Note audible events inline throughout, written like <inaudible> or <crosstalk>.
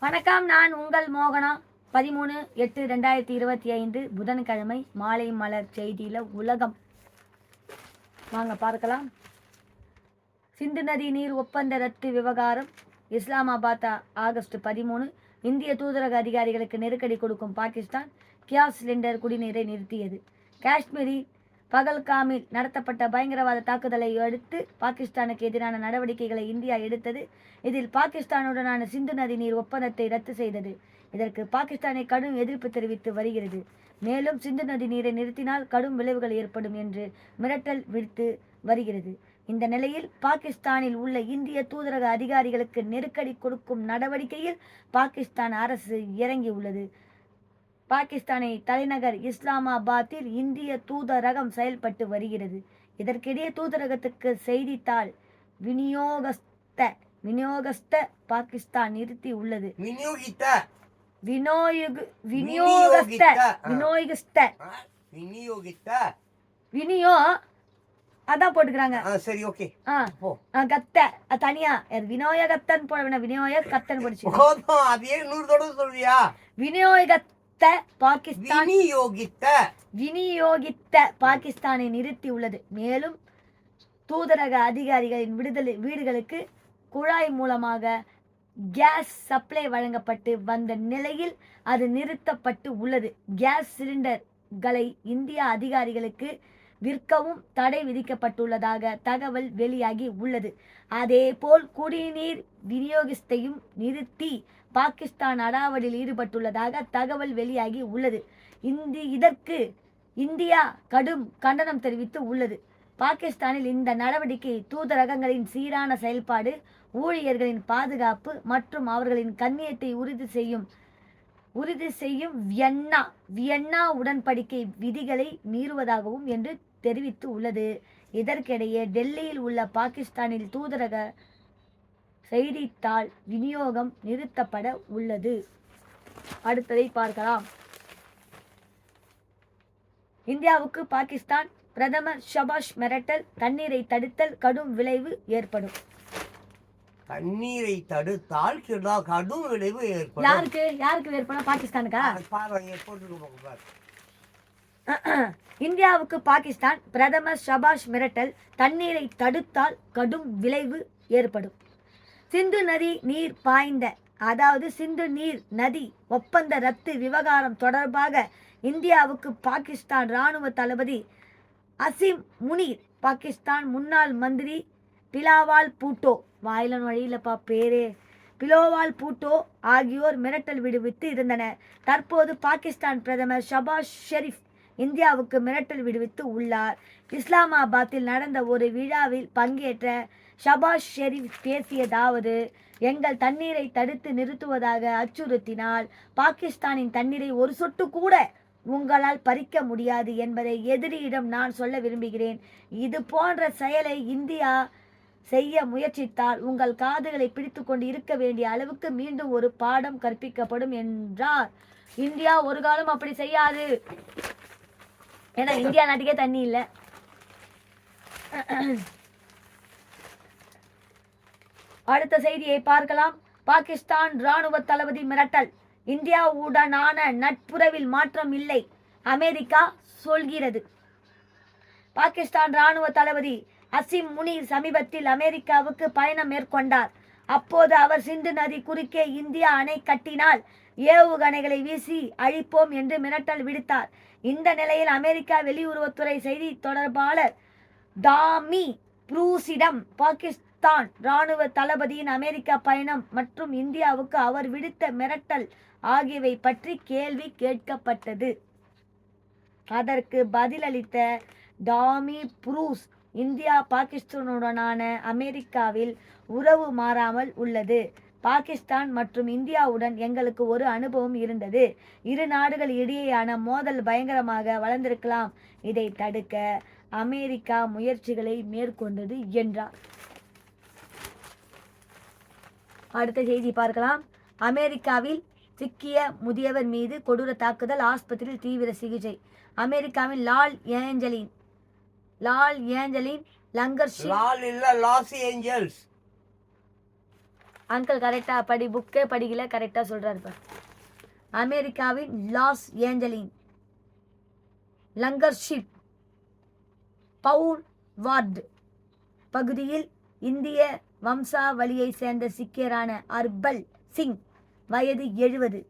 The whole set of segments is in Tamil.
வணக்கம் நான் உங்கள் மோகனா. பதிமூணு எட்டு ரெண்டாயிரத்தி இருபத்தி ஐந்து புதன்கிழமை மாலை மலர் செய்தியில் உலகம். வாங்க பார்க்கலாம். சிந்து நதி நீர் ஒப்பந்த ரத்து விவகாரம். இஸ்லாமாபாத் ஆகஸ்ட் பதிமூணு. இந்திய தூதரக அதிகாரிகளுக்கு நெருக்கடி கொடுக்கும் பாகிஸ்தான். கியாஸ் சிலிண்டர் குடிநீரை நிறுத்தியது. காஷ்மீரில் பகல்காமில் நடத்தப்பட்ட பயங்கரவாத தாக்குதலை அடுத்து பாகிஸ்தானுக்கு எதிரான நடவடிக்கைகளை இந்தியா எடுத்தது. இதில் பாகிஸ்தானுடனான சிந்து நதி நீர் ஒப்பந்தத்தை ரத்து செய்தது. இதற்கு பாகிஸ்தானை கடும் எதிர்ப்பு தெரிவித்து வருகிறது. மேலும் சிந்து நதி நீரை நிறுத்தினால் கடும் விளைவுகள் ஏற்படும் என்று மிரட்டல் விடுத்து வருகிறது. இந்த நிலையில் பாகிஸ்தானில் உள்ள இந்திய தூதரக அதிகாரிகளுக்கு நெருக்கடி கொடுக்கும் நடவடிக்கையில் பாகிஸ்தான் அரசு இறங்கியுள்ளது. பாகிஸ்தானை தலைநகர் இஸ்லாமாபாத்தில் இந்திய தூதரகம் செயல்பட்டு வருகிறது. இதற்கிடையே தூதரகத்துக்கு செய்தித்தாள் விநியோகஸ்த விநியோகஸ்த பாகிஸ்தான் நிறுத்தி உள்ளது. விநியோகித்த? விநியோக விநியோகஸ்த விநியோகித்த. விநியோகஸ்த ஆ, விநியோகித்த? விநியோ அதான் போட்டுக்கிறாங்க. சரி ஓகே. கத்த தனியா. விநியோகத்தன் போட விநியோக கத்தன் படிச்சு அதையே நூறு தடவை சொல்றியா? விநியோகத்த பாகிஸ்தான் விநியோகித்த விநியோகித்த பாகிஸ்தானை நிறுத்தி உள்ளது மேலும் தூதரக அதிகாரிகளின் விடுதலை வீடுகளுக்கு குழாய் மூலமாக கேஸ் சப்ளை வழங்கப்பட்டு வந்த நிலையில் அது நிறுத்தப்பட்டு உள்ளது. கேஸ் சிலிண்டர்களை இந்திய அதிகாரிகளுக்கு விற்கவும் தடை விதிக்கப்பட்டுள்ளதாக தகவல் வெளியாகி உள்ளது. அதேபோல் குடிநீர் விநியோகத்தையும் நிறுத்தி பாகிஸ்தான் அடாவடியில் ஈடுபட்டுள்ளதாக தகவல் வெளியாகி உள்ளது. இந்தி இதற்கு இந்தியா கடும் கண்டனம் தெரிவித்து உள்ளது. பாகிஸ்தானில் இந்த நடவடிக்கை தூதரகங்களின் சீரான செயல்பாடு ஊழியர்களின் பாதுகாப்பு மற்றும் அவர்களின் கண்ணியத்தை உறுதி செய்யும் உறுதி செய்யும் வியன்னா வியன்னா உடன்படிக்கை விதிகளை மீறுவதாகவும் என்று தெரிவித்து உள்ளது. இதற்கிடையே டெல்லியில் உள்ள பாகிஸ்தானில் தூதரக செய்தித்தாள் விநியோகம் நிறுத்தப்பட உள்ளது. அடுத்ததை பார்க்கலாம். இந்தியாவுக்கு பாகிஸ்தான் பிரதமர் ஷபாஷ் மிரட்டல் தண்ணீரை தடுத்தல் கடும் விளைவு ஏற்படும். தண்ணீரை தடுத்தால் கிடா கடும் விளைவு ஏற்படும். யாருக்கு? யாருக்கு ஏற்படும்? பாகிஸ்தானுக்கா. <clears throat> இந்தியாவுக்கு பாகிஸ்தான் பிரதமர் ஷபாஷ் மிரட்டல் தண்ணீரை தடுத்தால் கடும் விளைவு ஏற்படும். சிந்து நதி நீர் பாய்ந்த அதாவது சிந்து நீர் நதி ஒப்பந்த ரத்து விவகாரம் தொடர்பாக இந்தியாவுக்கு பாகிஸ்தான் இராணுவ தளபதி அசிம் முனீர் பாகிஸ்தான் முன்னாள் மந்திரி பிலாவால் பூட்டோ வாயிலன் வழியிலப்பா பேரே பிலோவால் பூட்டோ ஆகியோர் மிரட்டல் விடுவித்து இருந்தனர். தற்போது பாகிஸ்தான் பிரதமர் ஷபாஸ் ஷெரீப் இந்தியாவுக்கு மிரட்டல் விடுவித்து உள்ளார். இஸ்லாமாபாத்தில் நடந்த ஒரு விழாவில் பங்கேற்ற ஷபாஸ் ஷெரீப் பேசியதாவது எங்கள் தண்ணீரை தடுத்து நிறுத்துவதாக அச்சுறுத்தினால் பாகிஸ்தானின் தண்ணீரை ஒரு சொட்டு கூட உங்களால் பறிக்க முடியாது என்பதை எதிரியிடம் நான் சொல்ல விரும்புகிறேன். இது போன்ற செயலை இந்தியா செய்ய முயற்சித்தால் உங்கள் காதுகளை பிடித்து கொண்டு இருக்க வேண்டிய அளவுக்கு மீண்டும் ஒரு பாடம் கற்பிக்கப்படும் என்றார். இந்தியா ஒரு காலம் அப்படி செய்யாது. ஏன்னா இந்தியா நாட்டுக்கே தண்ணி இல்லை. அடுத்த செய்தியை பார்க்கலாம். பாகிஸ்தான் ராணுவ தளபதி மிரட்டல். இந்தியாவுடனான நட்புறவில் மாற்றம் இல்லை. அமெரிக்கா சொல்கிறது. பாகிஸ்தான் ராணுவ தளபதி அசிம் முனி சமீபத்தில் அமெரிக்காவுக்கு பயணம் மேற்கொண்டார். அப்போது அவர் சிந்து நதி குறுக்கே இந்தியா அணை கட்டினால் ஏவுகணைகளை வீசி அழிப்போம் என்று மிரட்டல் விடுத்தார். இந்த நிலையில் அமெரிக்கா வெளியுறவுத்துறை செய்தி தொடர்பாளர் டாமி ப்ரூஸிடம் பாகிஸ்தான் ராணுவ தளபதியின் அமெரிக்கா பயணம் மற்றும் இந்தியாவுக்கு அவர் விடுத்த மிரட்டல் ஆகியவை பற்றி கேள்வி கேட்கப்பட்டது. அதற்கு பதிலளித்த டாமி புரூஸ் இந்தியா பாகிஸ்தானுடனான அமெரிக்காவில் உறவு மாறாமல் உள்ளது. பாகிஸ்தான் மற்றும் இந்தியாவுடன் எங்களுக்கு ஒரு அனுபவம் இருந்தது. இரு நாடுகள் இடையேயான மோதல் பயங்கரமாக வளர்ந்திருக்கலாம். இதை தடுக்க அமெரிக்கா முயற்சிகளை மேற்கொண்டது என்றார். அடுத்த செய்தி பார்க்கலாம். அமெரிக்காவில் சிக்கிய முதியவர் மீது கொடூர தாக்குதல் ஆஸ்பத்திரியில் தீவிர சிகிச்சை. அமெரிக்காவின் லால் ஏஞ்சலின் லால் ஏஞ்சலின் லங்கர் லால் இல்ல லாஸ் ஏஞ்சல்ஸ். அங்கிள் கரெக்டாக படி புக்கே படிக்கல கரெக்டாக சொல்கிறாரு பார். அமெரிக்காவின் லாஸ் ஏஞ்சலின் லங்கர்ஷிப் பவுல் வார்டு பகுதியில் இந்திய வம்சாவளியை சேர்ந்த சிக்கியரான அர்பல் சிங் வயது எழுபது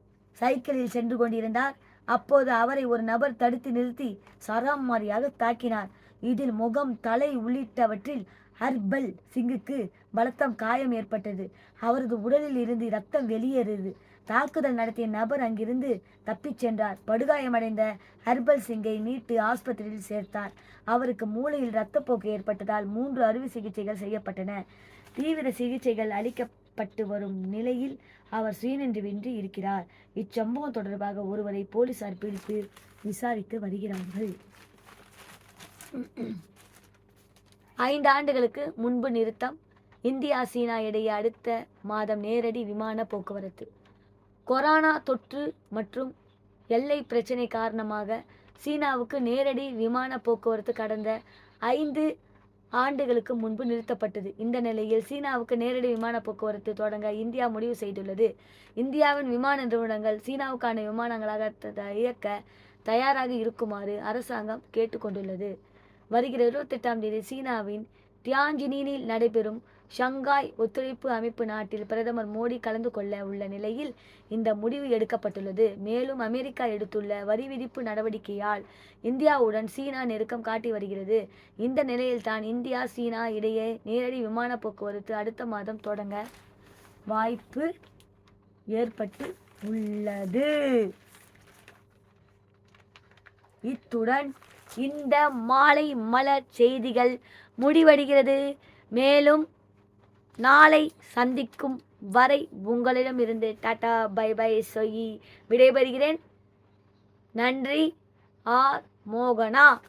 சைக்கிளில் சென்று கொண்டிருந்தார். அப்போது அவரை ஒரு நபர் தடுத்து நிறுத்தி சராமாரியாக தாக்கினார். இதில் முகம் தலை உள்ளிட்டவற்றில் ஹர்பல் சிங்குக்கு பலத்தம் காயம் ஏற்பட்டது. அவரது உடலில் இருந்து ரத்தம் வெளியேறியது. தாக்குதல் நடத்திய நபர் அங்கிருந்து தப்பிச் சென்றார். படுகாயமடைந்த ஹர்பல் சிங்கை மீட்டு ஆஸ்பத்திரியில் சேர்த்தார். அவருக்கு மூளையில் ரத்தப்போக்கு ஏற்பட்டதால் மூன்று அறுவை சிகிச்சைகள் செய்யப்பட்டன. தீவிர சிகிச்சைகள் அளிக்கப்பட்டு வரும் நிலையில் அவர் சுயநின்றுவின்றி இருக்கிறார். இச்சம்பவம் தொடர்பாக ஒருவரை போலீசார் பிடித்து விசாரித்து வருகிறார்கள். ஐந்து ஆண்டுகளுக்கு முன்பு நிறுத்தம் இந்தியா சீனா இடையே அடுத்த மாதம் நேரடி விமான போக்குவரத்து. கொரோனா தொற்று மற்றும் எல்லை பிரச்சினை காரணமாக சீனாவுக்கு நேரடி விமான போக்குவரத்து கடந்த ஐந்து ஆண்டுகளுக்கு முன்பு நிறுத்தப்பட்டது. இந்த நிலையில் சீனாவுக்கு நேரடி விமான போக்குவரத்து தொடங்க இந்தியா முடிவு செய்துள்ளது. இந்தியாவின் விமான நிறுவனங்கள் சீனாவுக்கான விமானங்களாக த- இயக்க தயாராக இருக்குமாறு அரசாங்கம் கேட்டுக்கொண்டுள்ளது. வருகிற இருபத்தெட்டாம் தேதி சீனாவின் டியான்ஜினியில் நடைபெறும் ஷங்காய் ஒத்துழைப்பு அமைப்பு நாட்டில் பிரதமர் மோடி கலந்து கொள்ள உள்ள நிலையில் இந்த முடிவு எடுக்கப்பட்டுள்ளது. மேலும் அமெரிக்கா எடுத்துள்ள வரி விதிப்பு நடவடிக்கையால் இந்தியாவுடன் சீனா நெருக்கம் காட்டி வருகிறது. இந்த நிலையில்தான் இந்தியா சீனா இடையே நேரடி விமான போக்குவரத்து அடுத்த மாதம் தொடங்க வாய்ப்பு ஏற்பட்டு உள்ளது. இத்துடன் இந்த மாலை மலர் செய்திகள் முடிவடைகிறது. மேலும் நாளை சந்திக்கும் வரை உங்களிடமிருந்து டாடா பை பை சொல்லி விடைபெறுகிறேன். நன்றி ஆர் மோகனா.